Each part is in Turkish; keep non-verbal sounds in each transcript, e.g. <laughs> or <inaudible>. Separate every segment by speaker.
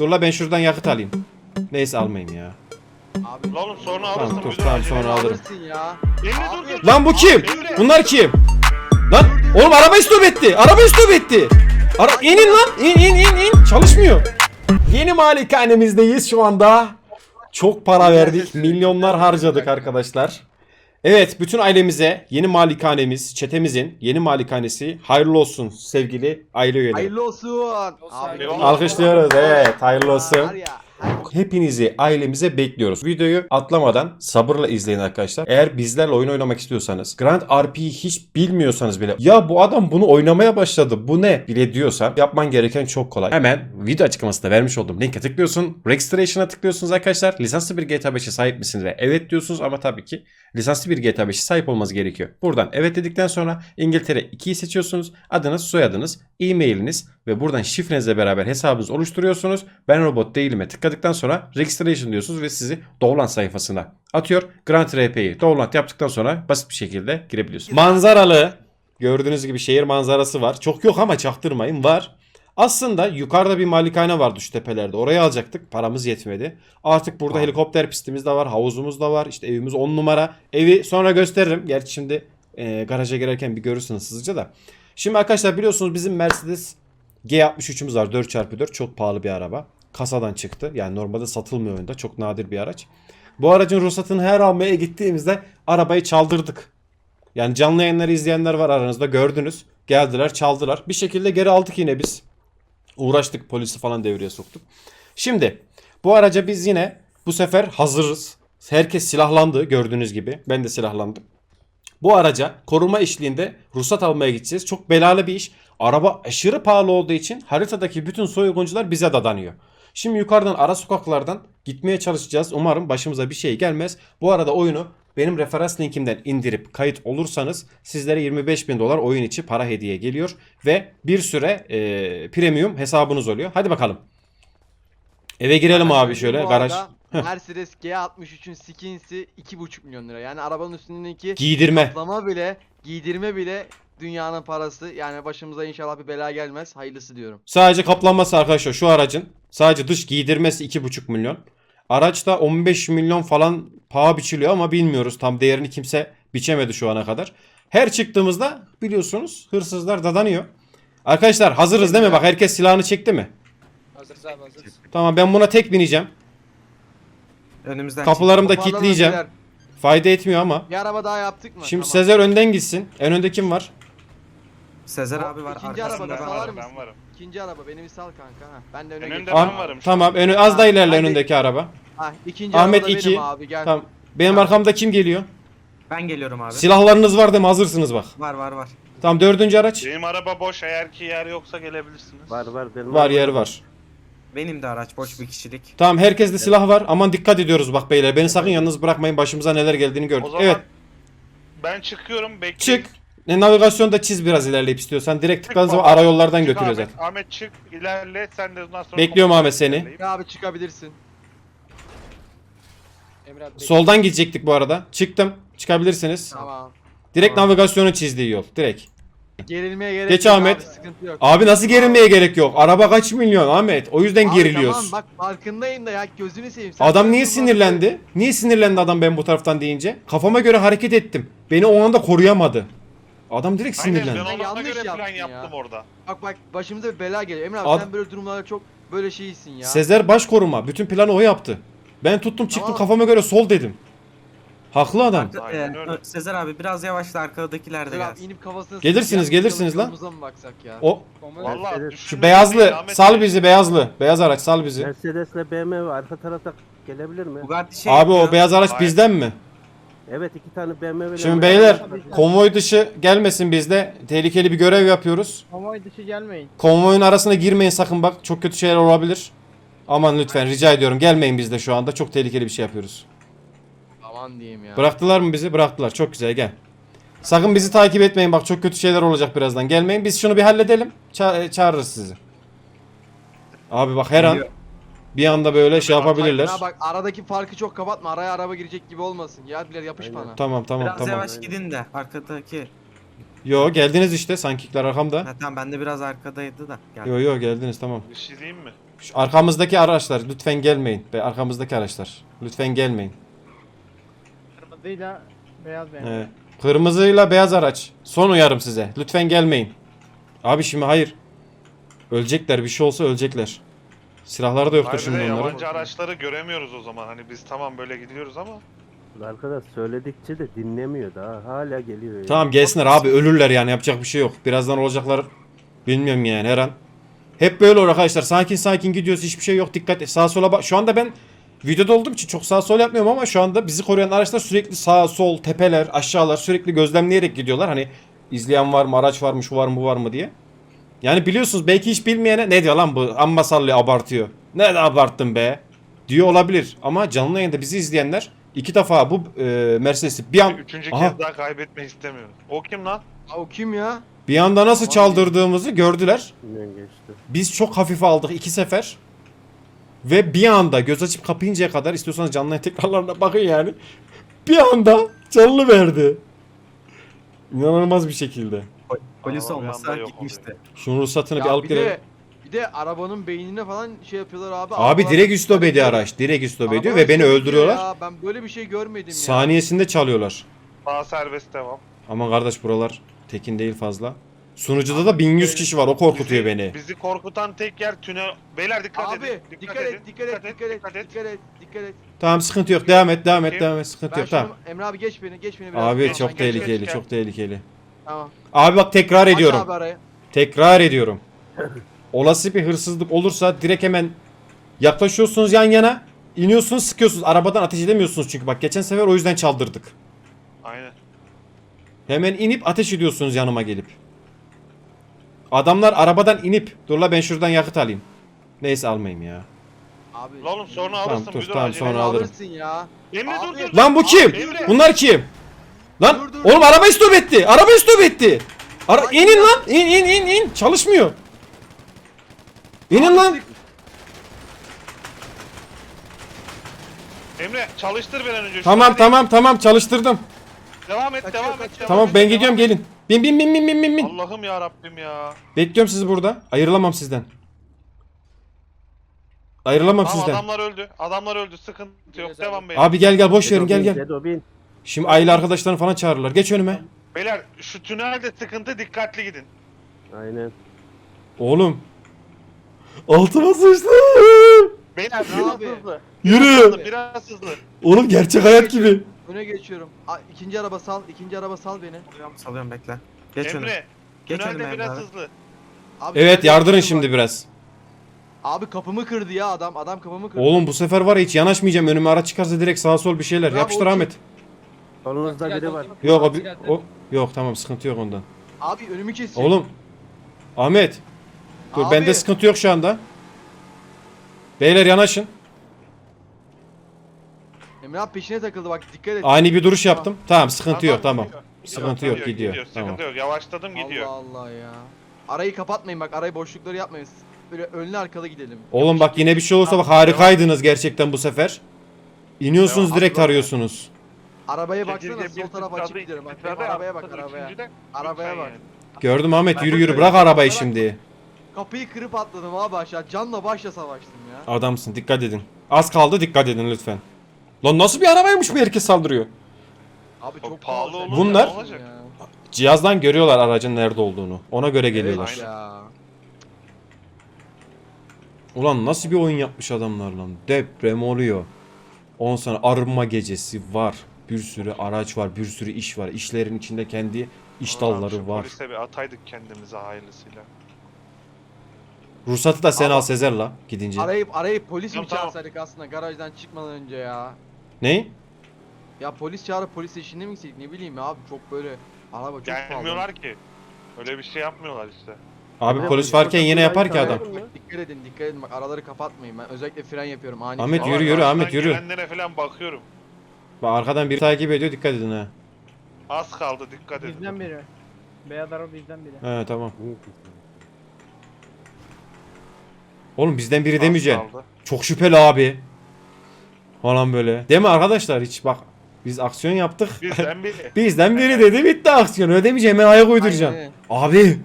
Speaker 1: Dur la ben şuradan yakıt alayım. Neyse almayayım ya.
Speaker 2: Abi.
Speaker 3: Lan oğlum sonra
Speaker 1: Tamam,
Speaker 3: alırsın.
Speaker 1: dur,
Speaker 3: bir de
Speaker 1: tamam, sonra alırım.
Speaker 2: Alırsın ya.
Speaker 3: Emre dur dur.
Speaker 1: Lan bu kim?
Speaker 3: Emre.
Speaker 1: Bunlar kim? Lan oğlum araba istop etti. Araba istop etti. Ara inin lan. İn in in in. Çalışmıyor. Yeni malikanemizdeyiz şu anda. Çok para verdik. Milyonlar harcadık arkadaşlar. Evet bütün ailemize yeni malikanemiz, çetemizin yeni malikanesi hayırlı olsun sevgili aile üyeleri.
Speaker 2: Hayırlı olsun. Abi.
Speaker 1: Alkışlıyoruz evet hayırlı olsun.
Speaker 2: Her-
Speaker 1: Hepinizi ailemize bekliyoruz. Videoyu atlamadan sabırla izleyin arkadaşlar. Eğer bizlerle oyun oynamak istiyorsanız, Grand RP'yi hiç bilmiyorsanız bile ya bu adam bunu oynamaya başladı bu ne bile diyorsan yapman gereken çok kolay. Hemen video açıklamasında vermiş olduğum linke tıklıyorsun. Registration'a tıklıyorsunuz arkadaşlar. Lisanslı bir GTA 5'e sahip misiniz ve evet diyorsunuz ama tabii ki lisanslı bir GTA 5'e sahip olmanız gerekiyor. Buradan evet dedikten sonra İngiltere 2'yi seçiyorsunuz. Adınız, soyadınız, e-mailiniz ve buradan şifrenizle beraber hesabınızı oluşturuyorsunuz. Ben robot değilime tıkladıktan sonra registration diyorsunuz ve sizi Download sayfasına atıyor. Grand RP'yi download yaptıktan sonra basit bir şekilde girebiliyorsunuz. Manzaralı gördüğünüz gibi şehir manzarası var. Çok yok ama çaktırmayın var. Aslında yukarıda bir malikane vardı şu tepelerde. Oraya alacaktık. Paramız yetmedi. Artık burada helikopter pistimiz de var. Havuzumuz da var. İşte evimiz 10 numara. Evi sonra gösteririm. Gerçi şimdi e, garaja girerken bir görürsünüz hızlıca da. Şimdi arkadaşlar biliyorsunuz bizim Mercedes G63'ümüz var 4x4 çok pahalı bir araba. Kasadan çıktı. Yani normalde satılmıyor oyunda. Çok nadir bir araç. Bu aracın ruhsatını her almaya gittiğimizde arabayı çaldırdık. Yani canlı yayınları izleyenler var aranızda gördünüz. Geldiler çaldılar. Bir şekilde geri aldık yine biz. Uğraştık polisi falan devreye soktuk. Şimdi bu araca biz yine bu sefer hazırız. Herkes silahlandı gördüğünüz gibi. Ben de silahlandım. Bu araca koruma işliğinde ruhsat almaya gideceğiz. Çok belalı bir iş. Araba aşırı pahalı olduğu için haritadaki bütün soyguncular bize dadanıyor. Şimdi yukarıdan ara sokaklardan gitmeye çalışacağız. Umarım başımıza bir şey gelmez. Bu arada oyunu benim referans linkimden indirip kayıt olursanız sizlere 25 bin dolar oyun içi para hediye geliyor. Ve bir süre e, premium hesabınız oluyor. Hadi bakalım. Eve girelim abi şöyle
Speaker 2: Bu
Speaker 1: garaj.
Speaker 2: arada. Mercedes G63'ün skinsi 2,5 milyon lira. Yani arabanın üstündeki
Speaker 1: Giydirme.
Speaker 2: kaplama bile, giydirme bile dünyanın parası. Yani başımıza inşallah bir bela gelmez. Hayırlısı diyorum.
Speaker 1: Sadece kaplanması arkadaşlar şu aracın sadece dış giydirmesi 2,5 milyon. Araçta 15 milyon falan paha biçiliyor ama bilmiyoruz. Tam değerini kimse biçemedi şu ana kadar. Her çıktığımızda biliyorsunuz hırsızlar dadanıyor. Arkadaşlar hazırız değil mi? Bak herkes silahını çekti mi?
Speaker 4: Hazırız abi hazırız.
Speaker 1: Tamam ben buna tek bineceğim.
Speaker 5: Önümüzden
Speaker 1: Kapılarımı da
Speaker 2: Toparlanın
Speaker 1: kilitleyeceğim.
Speaker 2: beyler.
Speaker 1: Fayda etmiyor ama.
Speaker 2: Bir araba daha yaptık mı?
Speaker 1: Şimdi
Speaker 2: Tamam.
Speaker 1: Sezer önden gitsin. En önde kim var?
Speaker 5: Sezer abi var
Speaker 2: İkinci
Speaker 5: arkasında
Speaker 2: arabada
Speaker 5: ben
Speaker 2: salar
Speaker 5: varım.
Speaker 3: Ben varım.
Speaker 2: İkinci araba beni bir sal kanka. Ha. Ben de öne
Speaker 3: En
Speaker 2: geçeyim.
Speaker 3: önde ben varım. şu
Speaker 1: Tamam önü az da ilerle önündeki araba.
Speaker 2: Ha, ikinci
Speaker 1: Ahmet
Speaker 2: arabada
Speaker 1: iki.
Speaker 2: benim abi gel.
Speaker 1: Tamam. Benim arkamda kim geliyor?
Speaker 5: Ben geliyorum abi.
Speaker 1: Silahlarınız var değil mi? Hazırsınız bak.
Speaker 5: Var var var.
Speaker 1: Tamam dördüncü araç.
Speaker 3: Benim araba boş eğer ki yer yoksa gelebilirsiniz.
Speaker 6: Var var benim
Speaker 1: Var yer var.
Speaker 5: Benim de araç boş bir kişilik.
Speaker 1: Tamam herkeste silah var. Aman dikkat ediyoruz bak beyler. Beni sakın yalnız bırakmayın. Başımıza neler geldiğini gördük.
Speaker 3: O zaman
Speaker 1: Evet
Speaker 3: ben çıkıyorum bekleyin.
Speaker 1: çık. Ne, navigasyonda çiz biraz ilerleyip istiyorsan. Direkt tıkladığın zaman
Speaker 3: baba.
Speaker 1: ara yollardan
Speaker 3: Çık
Speaker 1: götürüyor
Speaker 3: Ahmet,
Speaker 1: zaten.
Speaker 3: Ahmet çık ilerle sen de ondan sonra
Speaker 1: Bekliyorum Ahmet seni.
Speaker 2: Ya abi çıkabilirsin.
Speaker 4: Emre abi.
Speaker 1: Soldan gidecektik bu arada. Çıktım. Çıkabilirsiniz.
Speaker 2: Tamam.
Speaker 1: Direkt
Speaker 5: Tamam.
Speaker 1: navigasyonun çizdiği yol. Direkt.
Speaker 2: Gerilmeye gerek
Speaker 1: Geç
Speaker 2: yok
Speaker 1: Ahmet.
Speaker 2: Abi, sıkıntı yok.
Speaker 1: Abi nasıl gerilmeye gerek yok? Araba kaç milyon Ahmet? O yüzden
Speaker 2: Abi
Speaker 1: geriliyoruz.
Speaker 2: Tamam bak farkındayım da ya gözünü seveyim. Sen
Speaker 1: Adam niye
Speaker 2: durma-
Speaker 1: sinirlendi? Niye sinirlendi adam ben bu taraftan deyince? Kafama göre hareket ettim. Beni o anda koruyamadı. Adam direkt
Speaker 3: Aynen
Speaker 1: sinirlendi.
Speaker 3: ben ona
Speaker 2: Yanlış
Speaker 3: göre plan
Speaker 2: yaptın ya.
Speaker 3: yaptım orada.
Speaker 2: Bak bak başımıza bir bela geliyor. Emre abi
Speaker 1: Ad-
Speaker 2: sen böyle durumlarda çok böyle şeysin ya.
Speaker 1: Sezer baş koruma. Bütün planı o yaptı. Ben tuttum çıktım
Speaker 2: Tamam.
Speaker 1: kafama göre sol dedim. Haklı adam.
Speaker 3: Aynen
Speaker 5: Ee,
Speaker 3: öyle.
Speaker 5: Sezer abi biraz yavaşla arkadakiler de
Speaker 2: Sezer abi
Speaker 5: gelsin.
Speaker 2: inip kafasına
Speaker 1: Gelirsiniz, gelirsiniz lan.
Speaker 2: yolumuza mı baksak ya?
Speaker 1: O
Speaker 3: Vallahi
Speaker 1: şu beyazlı sal bizi beyazlı. Beyaz araç sal bizi.
Speaker 6: Mercedes'le BMW arka tarafta gelebilir mi?
Speaker 5: Bugatti şey
Speaker 1: Abi o
Speaker 5: yapıyor.
Speaker 1: beyaz araç
Speaker 3: Hayır.
Speaker 1: bizden mi?
Speaker 6: Evet iki tane BMW ile
Speaker 1: Şimdi beyler konvoy dışı gelmesin bizde. Tehlikeli bir görev yapıyoruz.
Speaker 7: Konvoy dışı gelmeyin.
Speaker 1: Konvoyun arasına girmeyin sakın bak. Çok kötü şeyler olabilir. Aman lütfen rica ediyorum gelmeyin bizde şu anda. Çok tehlikeli bir şey yapıyoruz.
Speaker 2: Aman diyeyim ya.
Speaker 1: Bıraktılar mı bizi? Bıraktılar. Çok güzel gel. Sakın bizi takip etmeyin bak çok kötü şeyler olacak birazdan. Gelmeyin biz şunu bir halledelim. Ça- e, çağırırız sizi. Abi bak her an
Speaker 5: Geliyor.
Speaker 1: bir anda böyle şey yapabilirler.
Speaker 2: Bak aradaki farkı çok kapatma. Araya araba girecek gibi olmasın. Ya bilir yapış
Speaker 6: Aynen.
Speaker 2: bana.
Speaker 1: Tamam tamam
Speaker 5: Biraz
Speaker 1: tamam.
Speaker 5: yavaş gidin de arkadaki.
Speaker 1: Yo geldiniz işte sankikler arkamda.
Speaker 5: Ha, tamam bende biraz arkadaydı da. Gel.
Speaker 1: Yo yo geldiniz tamam.
Speaker 3: Bir şey diyeyim mi?
Speaker 1: Şu arkamızdaki araçlar lütfen gelmeyin. Be arkamızdaki araçlar. Lütfen gelmeyin.
Speaker 4: Kırmızıyla beyaz BMW.
Speaker 1: Evet. Kırmızıyla beyaz araç. Son uyarım size. Lütfen gelmeyin. Abi şimdi hayır. Ölecekler. Bir şey olsa ölecekler. Silahları da yoktur
Speaker 3: de
Speaker 1: şimdi onların.
Speaker 3: yabancı araçları göremiyoruz o zaman. Hani biz tamam böyle gidiyoruz ama.
Speaker 6: Arkadaş söyledikçe de dinlemiyor daha. Hala geliyor. ya.
Speaker 1: Tamam gelsinler abi ölürler yani yapacak bir şey yok. Birazdan olacaklar bilmiyorum yani her an. Hep böyle olur arkadaşlar. Sakin sakin gidiyoruz hiçbir şey yok. Dikkat et. Sağa sola bak. Şu anda ben videoda olduğum için çok sağ sol yapmıyorum ama şu anda bizi koruyan araçlar sürekli sağ sol tepeler aşağılar sürekli gözlemleyerek gidiyorlar. Hani izleyen var mı araç var mı şu var mı bu var mı diye. Yani biliyorsunuz belki hiç bilmeyene ne diyor lan bu amma sallıyor abartıyor. Ne de abarttın be diyor olabilir. Ama canlı yayında bizi izleyenler iki defa bu e, Mercedes'i bir an
Speaker 3: Üçüncü
Speaker 1: Aha.
Speaker 3: kez daha kaybetmek istemiyorum. O kim lan?
Speaker 2: Aa, o kim ya?
Speaker 1: Bir anda nasıl çaldırdığımızı gördüler. Biz çok hafife aldık iki sefer. Ve bir anda göz açıp kapayıncaya kadar istiyorsanız canlı tekrarlarına bakın yani. Bir anda canlı verdi. İnanılmaz bir şekilde.
Speaker 5: Po- Polis olmasa gitmişti.
Speaker 1: Şunun ruhsatını bir alıp
Speaker 2: bir
Speaker 1: gelelim.
Speaker 2: de bir de arabanın beynine falan şey yapıyorlar abi.
Speaker 1: Abi
Speaker 2: Arabalar-
Speaker 1: direkt üstop ediyor araç. Direkt üstop ediyor ve beni öldürüyorlar.
Speaker 2: Ya. Ben böyle bir şey görmedim ya.
Speaker 1: Saniyesinde çalıyorlar.
Speaker 3: Daha serbest devam.
Speaker 1: Aman kardeş buralar tekin değil fazla. Sunucuda da 1100 kişi var o korkutuyor
Speaker 3: Bizi-
Speaker 1: beni.
Speaker 3: Bizi korkutan tek yer tünel. Beyler dikkat
Speaker 2: Abi
Speaker 3: edin.
Speaker 2: dikkat, et, dikkat et, dikkat et, dikkat et, dikkat et.
Speaker 1: Tamam sıkıntı yok devam et devam et devam et sıkıntı
Speaker 2: Ben
Speaker 1: yok tamam.
Speaker 2: Emre abi geç beni, geç beni biraz.
Speaker 1: Abi
Speaker 3: Geç,
Speaker 1: çok
Speaker 3: geç,
Speaker 1: tehlikeli
Speaker 3: geç,
Speaker 1: çok tehlikeli.
Speaker 2: Tamam.
Speaker 1: Abi bak tekrar
Speaker 2: Aç
Speaker 1: ediyorum.
Speaker 2: abi arayı.
Speaker 1: Tekrar ediyorum. Olası bir hırsızlık olursa direkt hemen yaklaşıyorsunuz yan yana. iniyorsunuz sıkıyorsunuz. Arabadan ateş edemiyorsunuz çünkü bak geçen sefer o yüzden çaldırdık. Hemen inip ateş ediyorsunuz yanıma gelip. Adamlar arabadan inip dur la ben şuradan yakıt alayım. Neyse almayayım ya.
Speaker 2: Abi.
Speaker 3: Lan oğlum sonra
Speaker 1: Tamam,
Speaker 3: alırsın.
Speaker 1: dur,
Speaker 3: müdür
Speaker 1: tamam, sonra alırım.
Speaker 2: alırsın ya.
Speaker 3: Emre dur
Speaker 2: Abi.
Speaker 3: dur.
Speaker 1: Lan bu kim?
Speaker 3: Emre.
Speaker 1: Bunlar kim? Lan
Speaker 2: Dur, dur.
Speaker 1: oğlum araba stop etti. Araba stop etti. Ara inin lan. İn in in in. Çalışmıyor. İnin lan.
Speaker 3: Emre çalıştır bir an önce.
Speaker 1: Tamam tamam tamam çalıştırdım.
Speaker 3: Devam et
Speaker 2: Kaçıyor,
Speaker 3: devam et.
Speaker 2: kaçıyor.
Speaker 1: Tamam ben gidiyorum gelin. Bin bin bin bin bin bin bin.
Speaker 3: Allah'ım ya Rabbim ya.
Speaker 1: Bekliyorum sizi burada. Ayrılamam sizden. Ayrılamam
Speaker 3: Tamam
Speaker 1: sizden.
Speaker 3: adamlar öldü. Adamlar öldü. Sıkıntı yok. Devam
Speaker 2: abi.
Speaker 3: beyler.
Speaker 1: Abi gel gel boş verin gel gel.
Speaker 6: Dedo bin.
Speaker 1: Şimdi aile arkadaşlarını falan çağırırlar. Geç önüme.
Speaker 3: Beyler şu tünelde sıkıntı dikkatli gidin.
Speaker 6: Aynen.
Speaker 1: Oğlum. Altıma sıçtım.
Speaker 3: Beyler
Speaker 2: Ne
Speaker 3: biraz
Speaker 2: abi?
Speaker 3: hızlı.
Speaker 1: Yürü.
Speaker 3: Biraz hızlı.
Speaker 1: Oğlum gerçek hayat gibi.
Speaker 2: Öne geçiyorum. A, ikinci araba sal, ikinci araba sal beni.
Speaker 5: Salıyorum salıyorum bekle. Geç önüme.
Speaker 3: Emre.
Speaker 5: Geç
Speaker 3: Tünelde biraz
Speaker 5: abi.
Speaker 3: hızlı.
Speaker 2: Abi,
Speaker 1: Evet
Speaker 2: nerede
Speaker 1: yardırın
Speaker 2: yapıyorsun
Speaker 1: şimdi
Speaker 2: bak?
Speaker 1: biraz.
Speaker 2: Abi kapımı kırdı ya adam. Adam kapımı kırdı.
Speaker 1: Oğlum bu sefer var ya hiç yanaşmayacağım. Önüme araç çıkarsa direkt sağa sol bir şeyler.
Speaker 2: Bravo,
Speaker 1: Yapıştır
Speaker 2: okey.
Speaker 1: Ahmet.
Speaker 6: Solunuzda biri var.
Speaker 1: Yok o, bir- o yok tamam sıkıntı yok ondan.
Speaker 2: Abi önümü kesiyor.
Speaker 1: Oğlum. Ahmet. Dur
Speaker 2: Abi.
Speaker 1: bende sıkıntı yok şu anda. Beyler yanaşın.
Speaker 2: Emre abi peşine takıldı bak dikkat et.
Speaker 1: Ani bir duruş yaptım. Tamam sıkıntı yok Tamam,
Speaker 3: gidiyor.
Speaker 1: Sıkıntı yok gidiyor. Tamam.
Speaker 3: Sıkıntı yok. Yavaşladım gidiyor.
Speaker 2: Allah Allah ya. Arayı kapatmayın bak arayı boşlukları yapmayın. Böyle önlü arkalı gidelim.
Speaker 1: Oğlum bak yine bir şey olursa bak harikaydınız gerçekten bu sefer. İniyorsunuz
Speaker 3: Devam.
Speaker 1: direkt arıyorsunuz.
Speaker 2: Arabaya baksana sol
Speaker 3: bir
Speaker 2: tarafa açık bak.
Speaker 3: tıkladı,
Speaker 2: Arabaya bak arabaya. Arabaya bak.
Speaker 1: Gördüm Ahmet yürü yürü bırak arabayı şimdi.
Speaker 2: Kapıyı kırıp atladım abi aşağı. Canla başla savaştım ya.
Speaker 1: Adamsın dikkat edin. Az kaldı dikkat edin lütfen. Lan nasıl bir arabaymış bu herkes saldırıyor.
Speaker 2: Abi
Speaker 3: Çok pahalı olunca
Speaker 1: Bunlar-
Speaker 3: ne olacak?
Speaker 2: Ya.
Speaker 1: Cihazdan görüyorlar aracın nerede olduğunu. Ona göre geliyorlar.
Speaker 2: Evet ya.
Speaker 1: Ulan nasıl bir oyun yapmış adamlar lan. Deprem oluyor. Ondan sonra arınma gecesi var. Bir sürü araç var, bir sürü iş var. İşlerin içinde kendi iş dalları var.
Speaker 3: Polise bir ataydık kendimize hayırlısıyla.
Speaker 1: Ruhsatı da sen
Speaker 2: Ama-
Speaker 1: al Sezer la gidince.
Speaker 2: Arayıp arayıp polis mi
Speaker 3: Tamam, tamam.
Speaker 2: çağırsaydık aslında garajdan çıkmadan önce ya.
Speaker 1: Ne?
Speaker 2: Ya polis çağırıp polis eşliğinde mi gitseydik ne bileyim ya abi çok böyle araba çok pahalı.
Speaker 3: Gelmiyorlar ki. Öyle bir şey yapmıyorlar işte.
Speaker 1: Abi polis varken yine yapar ki adam.
Speaker 2: Dikkat edin dikkat edin bak araları kapatmayın ben özellikle fren yapıyorum ani.
Speaker 1: Ahmet,
Speaker 2: fren.
Speaker 1: yürü, yürü, Ahmet, yürü.
Speaker 3: Gelenlere falan bakıyorum.
Speaker 1: Bak arkadan biri takip ediyor dikkat edin ha.
Speaker 3: Az kaldı dikkat edin.
Speaker 4: Bizden biri. Beyaz araba bizden biri.
Speaker 1: He tamam. Oğlum bizden biri
Speaker 3: Az
Speaker 1: demeyeceksin.
Speaker 3: kaldı.
Speaker 1: Çok şüpheli abi. Falan böyle. Değil mi arkadaşlar hiç bak. Biz aksiyon yaptık.
Speaker 3: Bizden biri. <laughs>
Speaker 1: Bizden biri dedi bitti aksiyon. Öyle demeyeceğim hemen ayak uyduracağım.
Speaker 2: Aynen.
Speaker 1: Abi.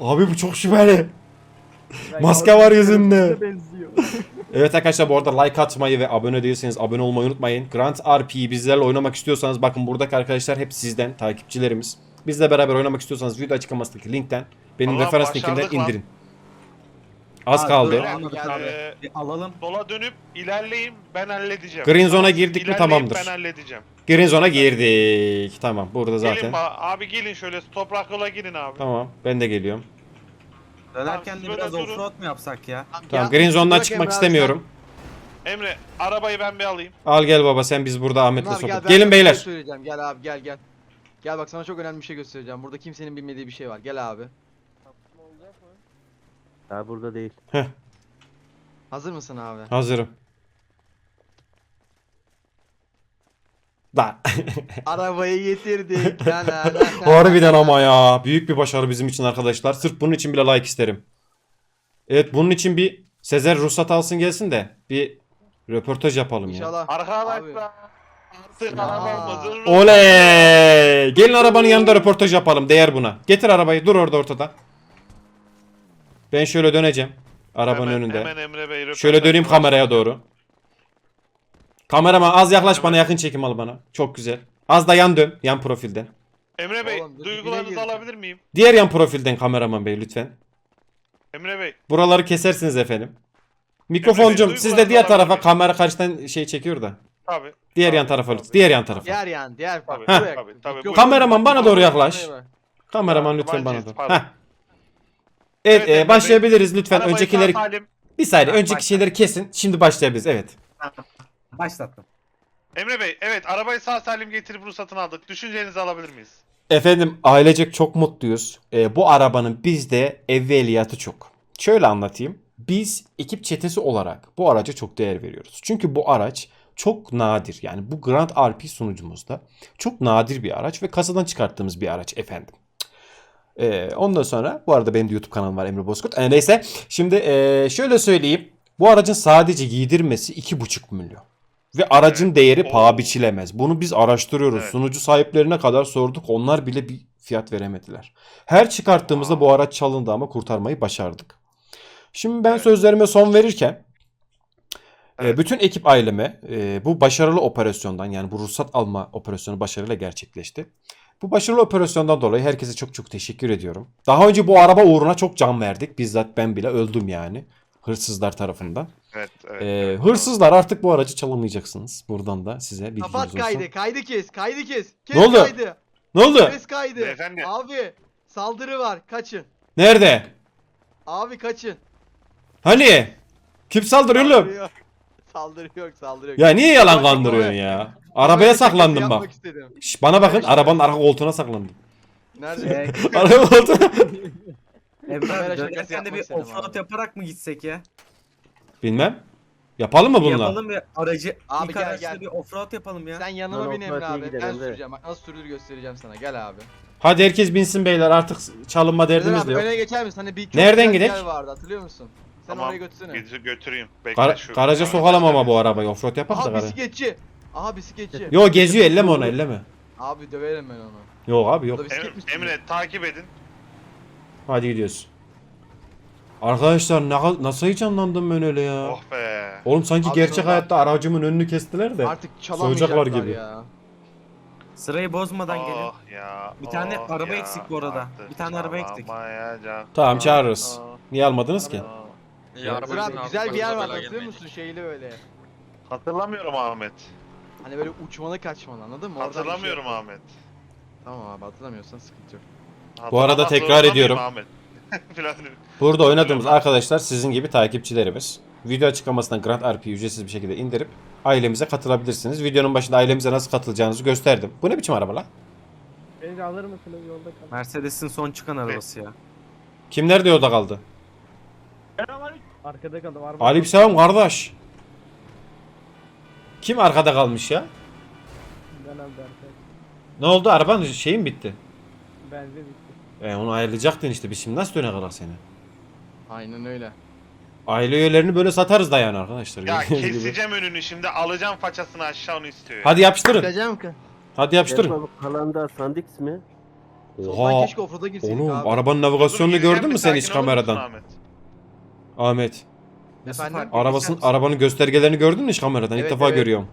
Speaker 1: Abi bu çok şüpheli. Maske var yüzünde. <laughs> Evet arkadaşlar bu arada like atmayı ve abone değilseniz abone olmayı unutmayın. Grant RP'yi bizlerle oynamak istiyorsanız bakın buradaki arkadaşlar hep sizden takipçilerimiz. Bizle beraber oynamak istiyorsanız video açıklamasındaki linkten benim
Speaker 3: Allah
Speaker 1: referans linkinden
Speaker 3: lan.
Speaker 1: indirin. Az
Speaker 5: Abi,
Speaker 1: kaldı.
Speaker 5: anladık
Speaker 2: Yani,
Speaker 5: abi.
Speaker 3: Ee,
Speaker 5: Bir alalım.
Speaker 3: Sola dönüp ilerleyin ben halledeceğim.
Speaker 1: Green zone'a girdik mi
Speaker 3: ilerleyin,
Speaker 1: tamamdır.
Speaker 3: Ben halledeceğim.
Speaker 1: Green zone'a girdik. Tamam burada
Speaker 3: Gelin
Speaker 1: zaten.
Speaker 3: ba- abi gelin şöyle toprak yola girin abi.
Speaker 1: Tamam ben de geliyorum.
Speaker 5: Dönerken de
Speaker 3: böyle
Speaker 5: biraz
Speaker 3: durun.
Speaker 5: offroad mu yapsak ya?
Speaker 1: Tamam Green zone'dan çıkmak istemiyorum.
Speaker 3: Emre arabayı ben bir alayım.
Speaker 1: Al gel baba sen biz burada Ahmet'le sohbet. Gelin
Speaker 2: bir şey
Speaker 1: beyler.
Speaker 2: söyleyeceğim. Gel abi gel gel. Gel bak sana çok önemli bir şey göstereceğim. Burada kimsenin bilmediği bir şey var. Gel abi.
Speaker 6: Daha burada değil.
Speaker 2: Hazır mısın abi?
Speaker 1: Hazırım. Da. <laughs>
Speaker 2: Arabayı getirdik. <laughs> Na, na.
Speaker 1: Harbiden ama ya. Büyük bir başarı bizim için arkadaşlar. Sırf bunun için bile like isterim. Evet bunun için bir Sezer ruhsat alsın gelsin de bir röportaj yapalım ya.
Speaker 2: İnşallah.
Speaker 3: Arkadaşlar artık
Speaker 2: Ya.
Speaker 3: arabamızın
Speaker 1: Oley! Gelin arabanın yanında röportaj yapalım. Değer buna. Getir arabayı. Dur orada ortada. Ben şöyle döneceğim. Arabanın
Speaker 3: Hemen-
Speaker 1: önünde.
Speaker 3: Hemen Emre Bey röportaj
Speaker 1: Şöyle döneyim
Speaker 3: yapalım.
Speaker 1: kameraya doğru. Kameraman az yaklaş bana yakın çekim al bana. Çok güzel. Az da yan dön. Yan profilden.
Speaker 3: Emre Bey
Speaker 2: Oğlum, dur,
Speaker 3: duygularınızı
Speaker 2: dibine
Speaker 3: alabilir miyim?
Speaker 1: Diğer yan profilden kameraman bey lütfen.
Speaker 3: Emre Bey
Speaker 1: Buraları kesersiniz efendim. Mikrofoncum siz de diğer tarafa kamera karşıdan şey çekiyor da.
Speaker 3: tabi.
Speaker 1: Diğer yan
Speaker 3: Tabii,
Speaker 1: tarafa
Speaker 3: tabii.
Speaker 1: lütfen. Diğer yan tarafa.
Speaker 2: Diğer yan, diğer
Speaker 3: Tabii,
Speaker 2: bak.
Speaker 1: Heh.
Speaker 2: buraya.
Speaker 3: tabii, tabii, buyurun.
Speaker 1: Kameraman bana doğru yaklaş. Kameraman lütfen bana doğru.
Speaker 3: pardon.
Speaker 1: Heh. Evet,
Speaker 3: Evet,
Speaker 1: e,
Speaker 3: Emre
Speaker 1: başlayabiliriz lütfen.
Speaker 3: Arabayı
Speaker 1: öncekileri
Speaker 3: sağ salim.
Speaker 1: bir saniye önceki
Speaker 5: başla.
Speaker 1: şeyleri kesin. Şimdi başlayabiliriz. Evet.
Speaker 5: Başlattım.
Speaker 3: Emre Bey evet arabayı sağ salim getirip ruhsatını aldık. Düşüncenizi alabilir miyiz?
Speaker 1: Efendim ailecek çok mutluyuz. Ee, bu arabanın bizde evveliyatı çok. Şöyle anlatayım. Biz ekip çetesi olarak bu araca çok değer veriyoruz. Çünkü bu araç çok nadir. Yani bu Grand RP sunucumuzda çok nadir bir araç ve kasadan çıkarttığımız bir araç efendim. Ee, ondan sonra bu arada benim de YouTube kanalım var Emre Bozkurt. Ee, neyse şimdi ee, şöyle söyleyeyim. Bu aracın sadece giydirmesi 2,5 milyon. Ve aracın
Speaker 3: Evet.
Speaker 1: değeri
Speaker 3: Oo.
Speaker 1: paha biçilemez. Bunu biz araştırıyoruz.
Speaker 3: Evet.
Speaker 1: Sunucu sahiplerine kadar sorduk. Onlar bile bir fiyat veremediler. Her çıkarttığımızda bu araç çalındı ama kurtarmayı başardık. Şimdi ben
Speaker 3: Evet.
Speaker 1: sözlerime son verirken e,
Speaker 3: Evet.
Speaker 1: bütün ekip aileme e, bu başarılı operasyondan yani bu ruhsat alma operasyonu başarıyla gerçekleşti. Bu başarılı operasyondan dolayı herkese çok çok teşekkür ediyorum. Daha önce bu araba uğruna çok can verdik. Bizzat ben bile öldüm yani. Hırsızlar tarafından.
Speaker 3: Evet evet.
Speaker 1: Ee,
Speaker 3: evet.
Speaker 1: hırsızlar artık bu aracı çalamayacaksınız. Buradan da size bilginiz
Speaker 2: Kapat
Speaker 1: olsun.
Speaker 2: kaydı, kaydı kes, kaydı kes. Kes
Speaker 1: Ne oldu?
Speaker 2: kaydı.
Speaker 1: Ne oldu?
Speaker 2: Kes kaydı.
Speaker 3: Beyefendi.
Speaker 2: Abi, saldırı var, kaçın.
Speaker 1: Nerede?
Speaker 2: Abi kaçın.
Speaker 1: Hani? Kim saldırıyor oğlum?
Speaker 2: Saldırı yok. Saldırı yok.
Speaker 1: Ya niye yalan kandırıyorsun ya? Arabaya saklandım
Speaker 2: yapmak
Speaker 1: bak.
Speaker 2: istedim.
Speaker 1: Şş, bana bakın arabanın arka koltuğuna saklandım.
Speaker 2: Nerede? <laughs>
Speaker 1: Araba koltuğuna.
Speaker 5: Emre
Speaker 2: Kamera
Speaker 5: abi
Speaker 2: şakası
Speaker 5: dönerken de
Speaker 2: yapmak
Speaker 5: bir
Speaker 2: istedim
Speaker 5: offroad
Speaker 2: abi.
Speaker 5: yaparak mı gitsek ya?
Speaker 1: Bilmem. Yapalım mı bununla?
Speaker 5: Yapalım bir aracı.
Speaker 2: Abi
Speaker 5: ilk
Speaker 2: gel, gel.
Speaker 5: bir offroad yapalım ya.
Speaker 2: Sen yanıma
Speaker 6: Lan
Speaker 2: bin Emre
Speaker 6: otomatiğe
Speaker 2: abi.
Speaker 6: gidelim
Speaker 2: Ben
Speaker 6: de.
Speaker 2: süreceğim. Bak nasıl sürülür göstereceğim sana. Gel abi.
Speaker 1: Hadi herkes binsin beyler artık çalınma derdimiz
Speaker 2: abi
Speaker 1: de yok.
Speaker 2: öne geçer misin? Hani bir çok
Speaker 1: Nereden
Speaker 2: güzel bir
Speaker 1: gidek?
Speaker 2: yer vardı hatırlıyor musun? Sen
Speaker 3: Tamam,
Speaker 2: oraya götürsene.
Speaker 3: Gidip götüreyim. Bekle
Speaker 1: Gar-
Speaker 3: şu.
Speaker 1: garaja sokalım ama bu arabayı. Offroad yapak da
Speaker 2: Aha
Speaker 1: garaja.
Speaker 2: bisikletçi. Aha bisikletçi.
Speaker 1: Yo geziyor elleme onu elleme.
Speaker 2: Abi döverim ben onu.
Speaker 1: Yok abi yok.
Speaker 2: Burada bisiklet
Speaker 3: Emre,
Speaker 2: mi sürüyor?
Speaker 3: Emre takip edin.
Speaker 1: Hadi gidiyoruz. Arkadaşlar ne, nasıl heyecanlandım ben öyle ya.
Speaker 3: Oh be.
Speaker 1: Oğlum sanki
Speaker 2: Abi
Speaker 1: gerçek
Speaker 2: sonra-
Speaker 1: hayatta aracımın önünü kestiler de.
Speaker 2: Artık
Speaker 1: Soyacaklar
Speaker 2: çalamayacaklar
Speaker 1: gibi.
Speaker 2: ya.
Speaker 5: Sırayı bozmadan gelin.
Speaker 3: Oh ya.
Speaker 5: Bir tane
Speaker 3: oh
Speaker 5: araba
Speaker 3: ya,
Speaker 5: eksik bu arada.
Speaker 3: artık
Speaker 5: Bir tane araba eksik.
Speaker 1: Tamam çağırırız.
Speaker 3: Oh,
Speaker 1: Niye almadınız ki?
Speaker 2: Sezer abi güzel bir yer var hatırlıyor musun şeyli böyle.
Speaker 3: Hatırlamıyorum Ahmet.
Speaker 2: Hani böyle uçmalı kaçmalı anladın mı? Oradan bir şey
Speaker 3: Hatırlamıyorum. Ahmet.
Speaker 2: Tamam abi hatırlamıyorsan sıkıntı yok.
Speaker 1: Bu arada tekrar
Speaker 3: zorunda mıyım
Speaker 1: ediyorum.
Speaker 3: Ahmet? <laughs> Falan dedim.
Speaker 1: Burada oynadığımız arkadaşlar sizin gibi takipçilerimiz. Video açıklamasından Grand RP ücretsiz bir şekilde indirip ailemize katılabilirsiniz. Videonun başında ailemize nasıl katılacağınızı gösterdim. Bu ne biçim araba lan?
Speaker 4: Beni de alır mısınız yolda kal.
Speaker 5: Mercedes'in son çıkan arabası ya.
Speaker 1: Kim nerede yolda kaldı?
Speaker 4: Arkada kaldım. Araba
Speaker 1: Aleykümselam kardeş. Kim arkada kalmış ya?
Speaker 4: Ben aldı arkaya.
Speaker 1: Ne oldu? Arabanın şeyi mi bitti?
Speaker 4: Benzin bitti.
Speaker 1: E onu ayarlayacaktın işte. Biz şimdi nasıl döne kalak seni?
Speaker 2: Aynen öyle.
Speaker 1: Aile üyelerini böyle satarız da yani arkadaşlar.
Speaker 3: Ya <laughs>
Speaker 1: Gördüğünüz gibi.
Speaker 3: keseceğim önünü şimdi alacağım façasını aşağı onu istiyor.
Speaker 1: Hadi yapıştırın.
Speaker 2: Çıkacağım ki.
Speaker 1: Hadi yapıştırın.
Speaker 6: Yapıştırın. Kalan da Sandix mi?
Speaker 2: Soldan
Speaker 1: Oha.
Speaker 2: keşke offroad'a girseydik
Speaker 1: Oğlum
Speaker 2: abi.
Speaker 1: arabanın navigasyonunu gördün mü sen hiç
Speaker 3: olur musun
Speaker 1: kameradan?
Speaker 3: Ahmet?
Speaker 1: Ahmet.
Speaker 2: Efendim?
Speaker 1: Arabasın arabanın göstergelerini gördün mü hiç kameradan? İlk
Speaker 2: Evet,
Speaker 1: defa
Speaker 2: evet.
Speaker 1: görüyorum.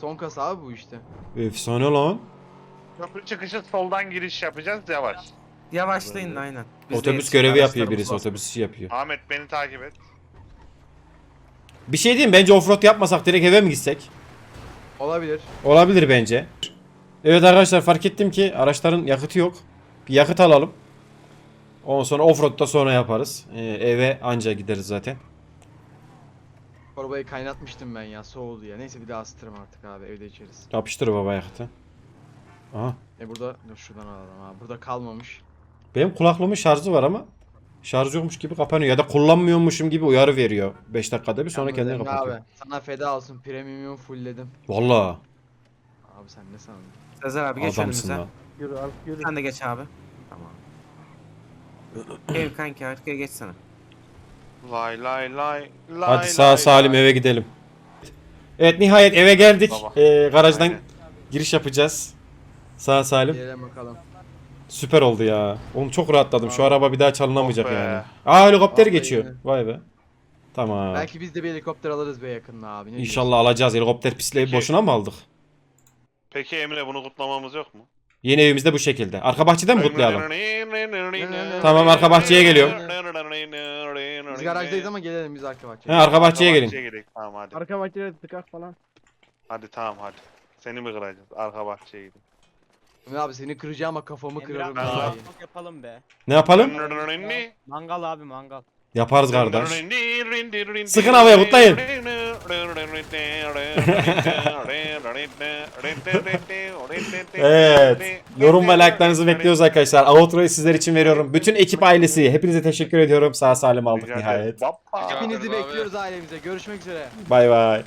Speaker 2: Son kasa abi bu işte.
Speaker 1: Efsane lan.
Speaker 3: Köprü çıkışı soldan giriş yapacağız yavaş.
Speaker 5: Yavaşlayın aynen. Biz de
Speaker 1: otobüs
Speaker 5: yetişkin
Speaker 1: görevi yapıyor
Speaker 5: araçlarımız
Speaker 1: birisi.
Speaker 5: var.
Speaker 1: Otobüs işi yapıyor.
Speaker 3: Ahmet beni takip et.
Speaker 1: Bir şey diyeyim bence offroad yapmasak direkt eve mi gitsek?
Speaker 2: Olabilir.
Speaker 1: Olabilir bence. Evet arkadaşlar fark ettim ki araçların yakıtı yok. Bir yakıt alalım. Ondan sonra offroad'da sonra yaparız. Ee, eve anca gideriz zaten.
Speaker 2: Çorbayı kaynatmıştım ben ya soğudu ya. Neyse bir daha ısıtırım artık abi evde içeriz.
Speaker 1: Yapıştır baba yakıtı. Aha.
Speaker 2: E burada dur şuradan alalım abi. Burada kalmamış.
Speaker 1: Benim kulaklığımın şarjı var ama şarj yokmuş gibi kapanıyor ya da kullanmıyormuşum gibi uyarı veriyor 5 dakikada bir sonra
Speaker 2: Yalnız
Speaker 1: kendini
Speaker 2: Emre
Speaker 1: kapatıyor.
Speaker 2: Abi sana feda olsun premium fullledim.
Speaker 1: Valla
Speaker 2: Abi sen ne sandın?
Speaker 5: Sezer abi geç
Speaker 1: adamsın
Speaker 5: önümüze.
Speaker 1: lan.
Speaker 6: Yürü al yürü.
Speaker 5: Sen de geç abi. Tamam. Gel kanki arkaya geçsene.
Speaker 3: Lay lay lay lay
Speaker 1: Hadi sağ
Speaker 3: lay,
Speaker 1: salim
Speaker 3: lay.
Speaker 1: eve gidelim. Evet nihayet eve geldik.
Speaker 3: Baba.
Speaker 1: Ee, garajdan
Speaker 3: Aynen.
Speaker 1: giriş yapacağız. Sağ salim.
Speaker 2: Gelelim bakalım.
Speaker 1: Süper oldu ya. Oğlum çok rahatladım. Şu araba bir daha çalınamayacak
Speaker 3: Oh
Speaker 1: yani. Aa helikopter
Speaker 2: Vallahi
Speaker 1: geçiyor.
Speaker 2: yine.
Speaker 1: Vay be. Tamam.
Speaker 2: Belki biz de bir helikopter alırız be yakında abi. Ne
Speaker 1: İnşallah alacağız. Helikopter pisliği
Speaker 3: Peki.
Speaker 1: boşuna mı aldık?
Speaker 3: Peki Emre bunu kutlamamız yok mu?
Speaker 1: Yeni evimizde bu şekilde. Arka bahçede mi kutlayalım?
Speaker 3: Tamam,
Speaker 1: arka bahçeye geliyorum.
Speaker 2: Biz garajdayız ama gelelim biz arka bahçeye.
Speaker 1: He arka bahçeye gelin.
Speaker 3: gelin. Tamam hadi.
Speaker 4: Arka bahçede tıkak falan.
Speaker 3: Hadi tamam hadi. Seni mi kıracağız? Arka bahçeye gidin.
Speaker 2: Emre abi seni kıracağım ama kafamı kırarım
Speaker 3: abi.
Speaker 7: Mangal yapalım be.
Speaker 1: Ne yapalım?
Speaker 7: Mangal abi mangal.
Speaker 1: Yaparız kardeş. Sıkın havaya, kutlayın. Evet. Yorum ve like'larınızı bekliyoruz arkadaşlar. Outro'yu sizler için veriyorum. Bütün ekip ailesi hepinize teşekkür ediyorum. Sağ salim aldık nihayet.
Speaker 2: Hepinizi bekliyoruz ailemize. Görüşmek üzere.
Speaker 1: Bay bay.